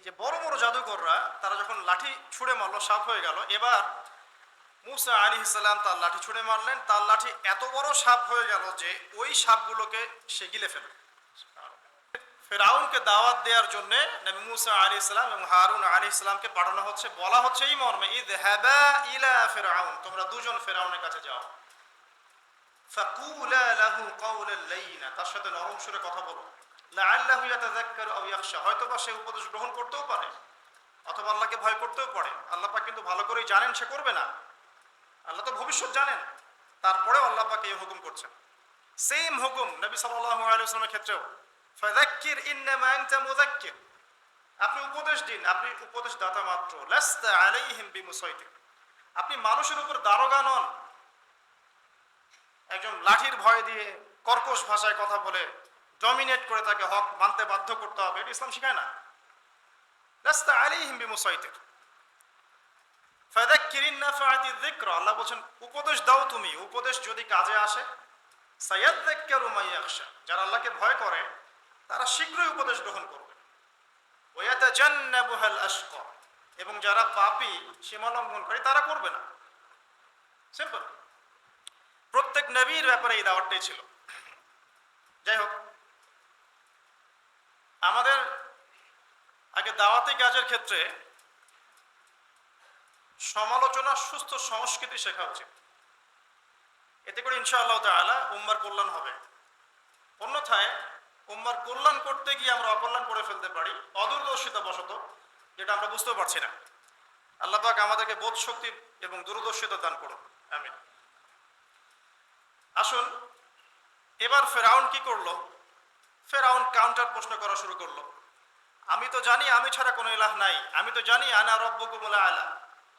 এই যে বড় বড় জাদুকররা, তারা যখন লাঠি ছুঁড়ে মারলো সাপ হয়ে গেল। এবার মুসা আলী ইসলাম তার লাঠি ছুঁড়ে মারলেন। তার লাঠি এত বড় সাপ হয়ে গেল যে ওই সাপগুলোকে সে গিলে ফেলে ফেরাউনকে দাওয়াত দেওয়ার জন্য নবী মুসা আলী ইসলাম এবং হারুন আলী ইসলামকে পাঠানো হচ্ছে। বলা হচ্ছে, এই মর্মে ঈদ হ্যাবা ইলা ফেরাউন, তোমরা দুজন ফেরাউনের কাছে যাও। ফাকুলা লাহু কাওলাল লাইনা, তার সাথে নরম সুরে কথা বলো। সে উপদেশ গ্রহণ করতেও পারে, অথবা আল্লাহকে ভয় করতেও পারে। আল্লাহ কিন্তু ভালো করেই জানেন, সে করবে না। আল্লাহ তো ভবিষ্যৎ জানেন, তারপরেও আল্লাহ এই হুকুম করছেন। সেম হুকুম নবী সাল্লাল্লাহু ক্ষেত্রেও। আপনি উপদেশ দিন, আপনি উপদেশ দাতা মাত্র আপনি মানুষের উপর দারোগা নন। একজন লাঠির ভয় দিয়ে কর্কশ ভাষায় কথা বলে ডমিনেট করে তাকে হক মানতে বাধ্য করতে হবে। এটা ইসলাম শিখায় না। বিমুসাইতির। ফাযাক্কিরিন নাফাআতি যিকর। আল্লাহ বলছেন, উপদেশ দাও তুমি। উপদেশ যদি কাজে আসে যারা আল্লাহকে ভয় করে, তারা শীঘ্রই উপদেশ গ্রহণ করবে। এবং যারা পাপী, সীমা করে তারা করবে না। সিম্পল। প্রত্যেক নবীর ব্যাপারে এই দাওয়াতটাই ছিল। যাই হোক আমাদের আগে দাওয়াতি কাজের ক্ষেত্রে সমালোচনা, সুস্থ সংস্কৃতি শেখা উচিত। এতে করে ইনশাআল্লাহ তাআলা উম্মার কল্যাণ হবে। অন্যথায় উম্মার কল্যাণ করতে গিয়ে আমরা অকল্যাণ করে ফেলতে পারি অদূরদর্শিতা বশত যেটা আমরা বুঝতেও পারছি না। আল্লাহ পাক আমাদেরকে বোধ শক্তি এবং দূরদর্শিতা দান করুন। আমিন। আসুন, এবার ফেরাউন কি করল? ফেরাউন কাউন্টার প্রশ্ন করা শুরু করল। আমি তো জানি, আমি ছাড়া কোনো ইলাহ নাই। আমি তো জানি, আনা রব্বকুম লা আলা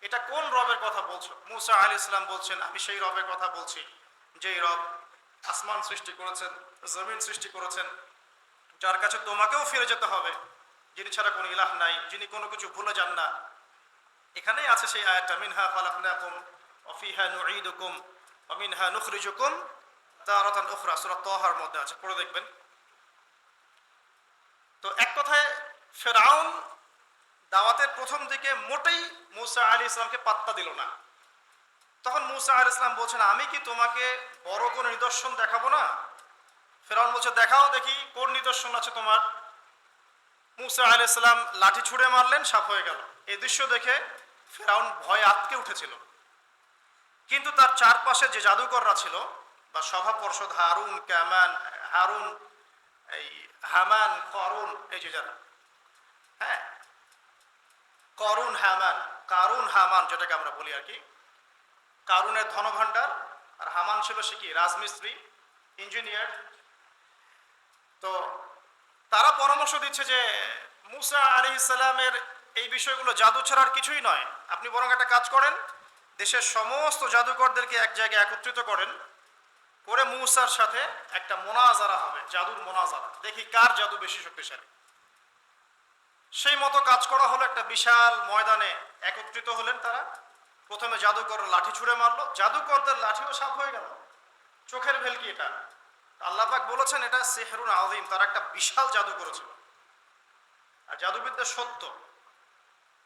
এটা কোন রবের কথা বলছো? মুসা আলী ইসলাম বলছেন, আমি সেই রবের কথা বলছি। যেই রব আসমান সৃষ্টি করেছেন, জমিন সৃষ্টি করেছেন, যার কাছে তোমাকেও ফিরে যেতে হবে। যিনি ছাড়া কোনো ইলাহ নাই, যিনি কোনো কিছু ভুলে যান না। এখানেই আছে সেই আয়াতটা, মিনহা ফালাকনাকুম অফিহা নুঈদুকুম অমিনহা নুখরিজুকুম তারাতান উখরা। সূরা তাহার মধ্যে আছে, পড়ে দেখবেন। তো এক কথায় ফেরাউন দাওয়াতের প্রথম দিকে মোটেই মুসা আলী ইসলামকে পাত্তা দিল না। তখন মুসা আলী ইসলাম বলছেন আমি কি তোমাকে বড় কোনো নিদর্শন দেখাবো না? ফেরাউন বলছে, দেখাও দেখি, কোন নিদর্শন আছে তোমার? মুসা আলী ইসলাম লাঠি ছুঁড়ে মারলেন সাপ হয়ে গেল। এই দৃশ্য দেখে ফেরাউন ভয়ে আটকে উঠেছিল। কিন্তু তার চারপাশে যে জাদুকররা ছিল বা সভা পর্ষদ হারুন, ক্যামান, হারুন এই হামান, করুন, এই যে যারা হ্যাঁ? করুন হামান, কারুন হামান যেটাকে আমরা বলি আর কি। কারুনের ধনভাণ্ডার, আর হামান ছিল সে কি? রাজমিস্ত্রি, ইঞ্জিনিয়ার। তো তারা পরামর্শ দিচ্ছে যে মুসা আলী ইসলামের এই বিষয়গুলো জাদু ছাড়ার কিছুই নয়। আপনি বরং একটা কাজ করেন, দেশের সমস্ত জাদুকরদেরকে এক জায়গায় একত্রিত করেন। করে মুসার সাথে একটা মোনাজারা হবে, জাদুর মোনাজারা। দেখি কার জাদু বেশি শক্তিশালী। সেই মতো কাজ করা হলো একটা বিশাল ময়দানে একত্রিত হলেন তারা। প্রথমে জাদুকর লাঠি ছুঁড়ে মারলো। জাদুকরদের লাঠিও সাপ হয়ে গেল। চোখের ভেলকি এটা। আল্লাপাক বলেছেন, এটা সেহরুন আদিম তারা একটা বিশাল জাদু করেছিল। আর জাদুবিদ্যা সত্য।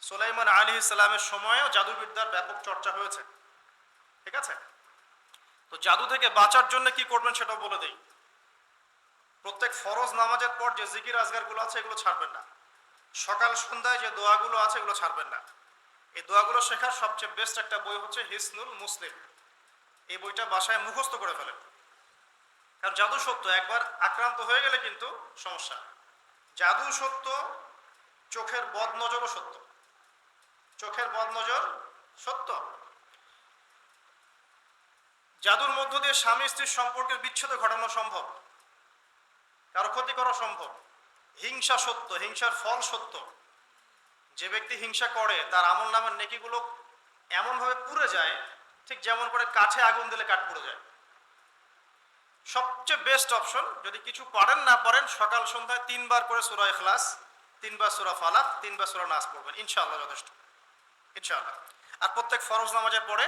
সোলাইমান আলী ইসলামের সময়ও জাদুবিদ্যার ব্যাপক চর্চা হয়েছে। ঠিক আছে? তো জাদু থেকে বাঁচার জন্য কি করবেন সেটাও বলে দেই। প্রত্যেক ফরজ নামাজের পর যে জিকির আজগারগুলো আছে, এগুলো ছাড়বেন না। সকাল সন্ধ্যায় যে দোয়াগুলো আছে, এগুলো ছাড়বেন না। এই দোয়াগুলো শেখার সবচেয়ে বেস্ট একটা বই হচ্ছে হিসনুল মুসলিম। এই বইটা বাসায় মুখস্থ করে ফেলেন। কারণ জাদু সত্য, একবার আক্রান্ত হয়ে গেলে কিন্তু সমস্যা। জাদু সত্য, চোখের বদ নজরও সত্য। চোখের বদ নজর সত্য। জাদুর মধ্য দিয়ে স্বামী স্ত্রীর সম্পর্কের বিচ্ছেদ ঘটানো সম্ভব? কারও ক্ষতি করা সম্ভব? হিংসা সত্য, হিংসার ফল সত্য। যে ব্যক্তি হিংসা করে, তার আমল নামের নেকিগুলো এমনভাবে পুড়ে যায়, ঠিক যেমন করে কাঠে আগুন দিলে কাঠ পুড়ে যায়। সবচেয়ে বেস্ট অপশন যদি কিছু পারেন না পারেন, সকাল সন্ধ্যায় তিনবার করে সুরা এখলাস তিনবার সুরা ফালাক, তিনবার সুরা নাচ পড়বেন। ইনশাআল্লাহ যথেষ্ট। ইনশাআল্লাহ। আর প্রত্যেক ফরজ নামাজের পরে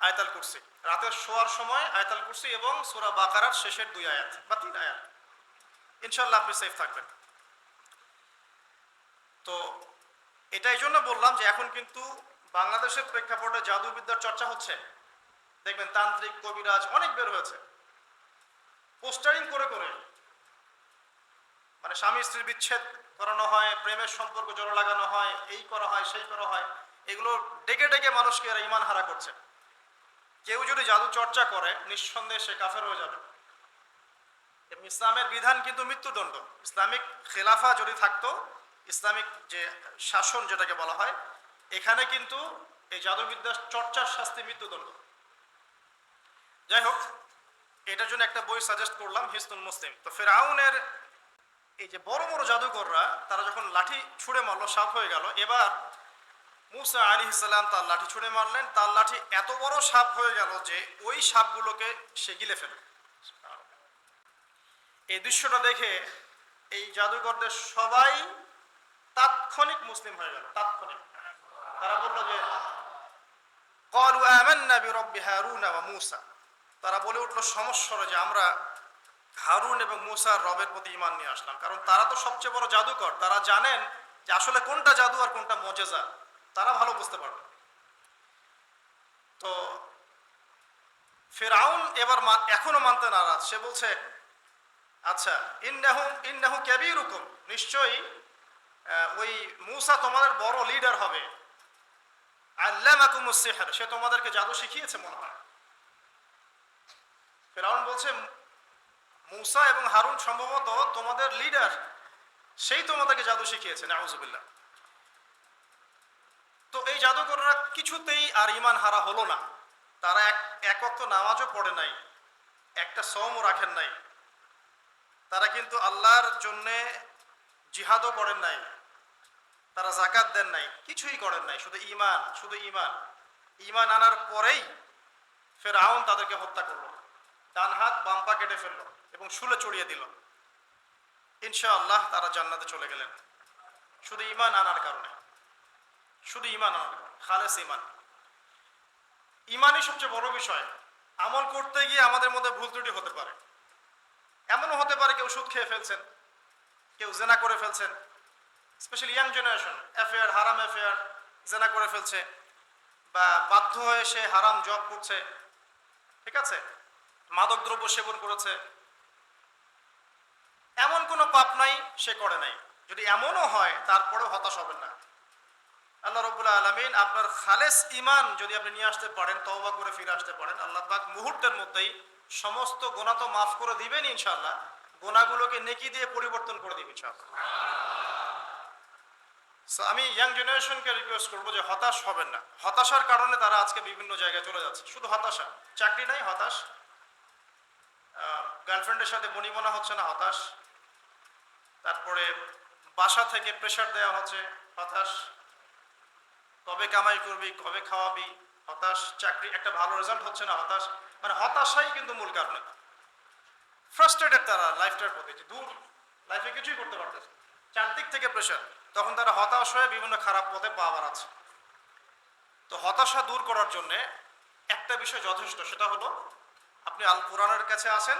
আয়তাল কুরসি। রাতের শোয়ার সময় আয়তাল কুরসি এবং সুরা বাকারার শেষের দুই আয়াত বা তিন আয়াত। ইনশাল্লাহ আপনি সেফ থাকবেন। তো এটা এই জন্য বললাম যে এখন কিন্তু বাংলাদেশের প্রেক্ষাপটে জাদুবিদ্যার চর্চা হচ্ছে। দেখবেন তান্ত্রিক, কবিরাজ অনেক বের হয়েছে। পোস্টারিং করে করে মানে স্বামী স্ত্রীর বিচ্ছেদ করানো হয়, প্রেমের সম্পর্ক জোড়া লাগানো হয়, এই করা হয়, সেই করা হয়, এগুলো ডেকে ডেকে মানুষকে এরা ইমান হারা করছে। কেউ যদি জাদু চর্চা করে, নিঃসন্দেহে সে কাফের হয়ে যাবে। এবং ইসলামের বিধান কিন্তু মৃত্যুদণ্ড। ইসলামিক খেলাফা যদি থাকতো, ইসলামিক যে শাসন যেটাকে বলা হয়, এখানে কিন্তু এই জাদুবিদ্যার চর্চার শাস্তি মৃত্যুদণ্ড। যাই হোক, এটার জন্য একটা বই সাজেস্ট করলাম হিস্তুল মুসলিম। তো ফেরাউনের এই যে বড় বড় জাদুকররা, তারা যখন লাঠি ছুঁড়ে মারলো, সাপ হয়ে গেল, এবার মুসা আলী ইসলাম তার লাঠি ছুঁড়ে মারলেন। তার লাঠি এত বড় সাপ হয়ে গেল যে ওই সাপগুলোকে সে গিলে ফেলে এই দৃশ্যটা দেখে এই জাদুঘরদের সবাই তাৎক্ষণিক মুসলিম হয়ে গেল, তাৎক্ষণিক। তারা বলল যে, কলু হারুন মূসা। তারা বলে উঠল, সমস্যা যে আমরা হারুন এবং মুসার রবের প্রতি ইমান নিয়ে আসলাম। কারণ তারা তো সবচেয়ে বড় জাদুকর। তারা জানেন যে আসলে কোনটা জাদু আর কোনটা মজেজা। তারা ভালো বুঝতে পারবে। তো ফেরাউন এবার এখনও মানতে নারাজ। সে বলছে আচ্ছা ইন্নাহু ইন্নাহু ক্যাবিরুকুম নিশ্চয়ই ওই মুসা তোমাদের বড় লিডার হবে। আল্লামাকুমুস সিহর। সে তোমাদেরকে জাদু শিখিয়েছে মনে হয়। ফেরাউন বলছে, মুসা এবং হারুন সম্ভবত তোমাদের লিডার সেই তোমাদেরকে জাদু শিখিয়েছে নাউজুবিল্লাহ। তো এই জাদুকররা কিছুতেই আর ইমান হারা হলো না। তারা এক এক নামাজও পড়ে নাই, একটা সমও রাখেন নাই। তারা কিন্তু আল্লাহর জন্যে জিহাদও করেন নাই, তারা জাকাত দেন নাই, কিছুই করেন নাই, শুধু ইমান শুধু ইমান ইমান আনার পরেই ফের আউন তাদেরকে হত্যা করল, ডান হাত বাম পা কেটে ফেলল এবং শুলে চড়িয়ে দিল। ইনশাআল্লাহ তারা জান্নাতে চলে গেলেন। শুধু ইমান আনার কারণে। শুধু ইমান কারণে খালেস ইমান ইমানই সবচেয়ে বড় বিষয়। আমল করতে গিয়ে আমাদের মধ্যে ভুল ত্রুটি হতে পারে। এমনও হতে পারে কেউ সুদ খেয়ে ফেলছেন, কেউ জেনা করে ফেলছেন স্পেশালি ইয়াং জেনারেশন অ্যাফেয়ার হারাম অ্যাফেয়ার জেনা করে ফেলছে, বা বাধ্য হয়ে সে হারাম জব করছে, ঠিক আছে? মাদক দ্রব্য সেবন করেছে। এমন কোনো পাপ নাই, সে করে নাই। যদি এমনও হয়, তারপরেও হতাশ হবেন না। আল্লাহ রবুল্লাহ আলমিন আপনার খালেস ইমান যদি আপনি নিয়ে আসতে পারেন, তওবা করে ফিরে আসতে পারেন, আল্লাহ পাক মুহূর্তের মধ্যেই সমস্ত গোনা তো মাফ করে দিবেন ইনশাল্লাহ গোনাগুলোকে নেকি দিয়ে পরিবর্তন করে দিবেন আমি ইয়াং জেনারেশনকে রিকোয়েস্ট করব যে হতাশ হবেন না। হতাশার কারণে তারা আজকে বিভিন্ন জায়গায় চলে যাচ্ছে। শুধু হতাশা, চাকরি নাই, হতাশ। গার্লফ্রেন্ডের সাথে বনিবনা হচ্ছে না, হতাশ। তারপরে বাসা থেকে প্রেশার দেওয়া হচ্ছে, হতাশ। কবে কামাই করবি, কবে খাওয়াবি, হতাশ, চাকরি, একটা ভালো রেজাল্ট হচ্ছে না, হতাশ। মানে হতাশাই কিন্তু মূল কারণ ফ্রাস্ট্রেটেড তারা লাইফটার প্রতি দূর লাইফে কিছুই করতে পারতেছে চারদিক থেকে প্রেশার তখন তারা হতাশ হয়ে বিভিন্ন খারাপ পথে পা বাড়াচ্ছে। তো হতাশা দূর করার জন্যে একটা বিষয় যথেষ্ট, সেটা হলো আপনি আল কোরআনের কাছে আসেন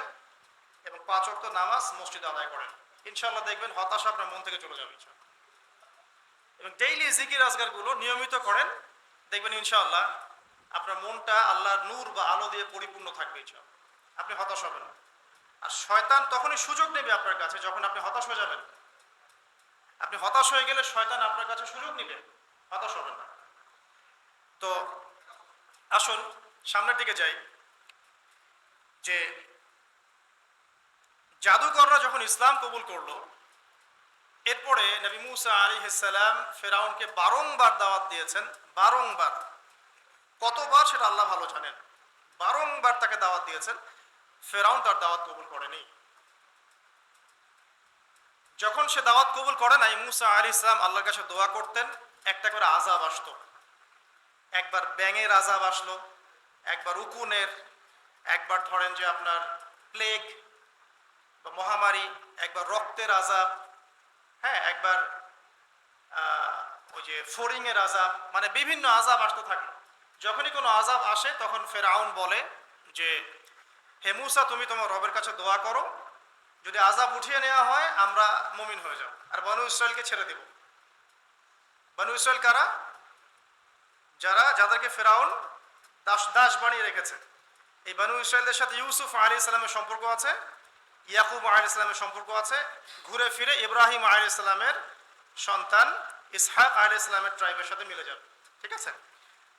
এবং পাঁচ অক্ট নামাজ মসজিদে আদায় করেন। ইনশাল্লাহ দেখবেন হতাশা আপনার মন থেকে চলে যাবে। এবং ডেইলি জিকির আজগারগুলো নিয়মিত করেন, দেখবেন ইনশাআল্লাহ আপনার মনটা আল্লাহর নূর বা আলো দিয়ে পরিপূর্ণ থাকবে আপনি হতাশ হবেন আর শয়তান তখনই সুযোগ নেবে আপনার কাছে যখন আপনি হতাশ হয়ে যাবেন। আপনি হতাশ হয়ে গেলে শয়তান আপনার কাছে সুযোগ নেবে। হতাশ হবেন না। তো আসুন, সামনের দিকে যাই। যে জাদুকররা যখন ইসলাম কবুল করল এরপরে নবী মুসা আলী সালাম ফেরাউনকে বারংবার দাওয়াত দিয়েছেন, বারংবার। কতবার সেটা আল্লাহ ভালো জানেন। বারংবার তাকে দাওয়াত দিয়েছেন, ফেরাউন তার দাওয়াত কবুল করেনি। যখন সে দাওয়াত কবুল করে নাই, মুসা আলী ইসলাম আল্লাহর কাছে দোয়া করতেন, একটা করে আজাব আসতো। একবার ব্যাঙের আজাব আসলো, একবার উকুনের, একবার ধরেন যে আপনার প্লেগ বা মহামারী, একবার রক্তের আজাব হ্যাঁ একবার ওই যে ফোরিং এর আজাব মানে বিভিন্ন আজাব আসতে থাকে। যখনই কোনো আজাব আসে, তখন ফেরাউন বলে যে, হে মুসা, তুমি তোমার রবের কাছে দোয়া করো। যদি আজাব উঠিয়ে নেওয়া হয়, আমরা মুমিন হয়ে যাব। আর বনু ইসরায়েলকে ছেড়ে দেব। বানু ইসরায়েল কারা? যারা, যাদেরকে ফেরাউন দাস দাস বানিয়ে রেখেছে। এই বানু ইসরায়েলদের সাথে ইউসুফ আলী ইসলামের সম্পর্ক আছে। ইয়াকুব আলী ইসলামের সম্পর্ক আছে। ঘুরে ফিরে ইব্রাহিম আলী ইসলামের সন্তান ইসহাক আলী ইসলামের ট্রাইবের সাথে মিলে যাবে। ঠিক আছে?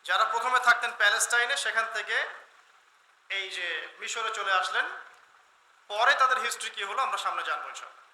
যারা প্রথমে থাকতেন প্যালেস্টাইনে, সেখান থেকে এই যে মিশরে চলে আসলেন। পরে তাদের হিস্ট্রি কী হলো আমরা সামনে জানব ইনশাল্লাহ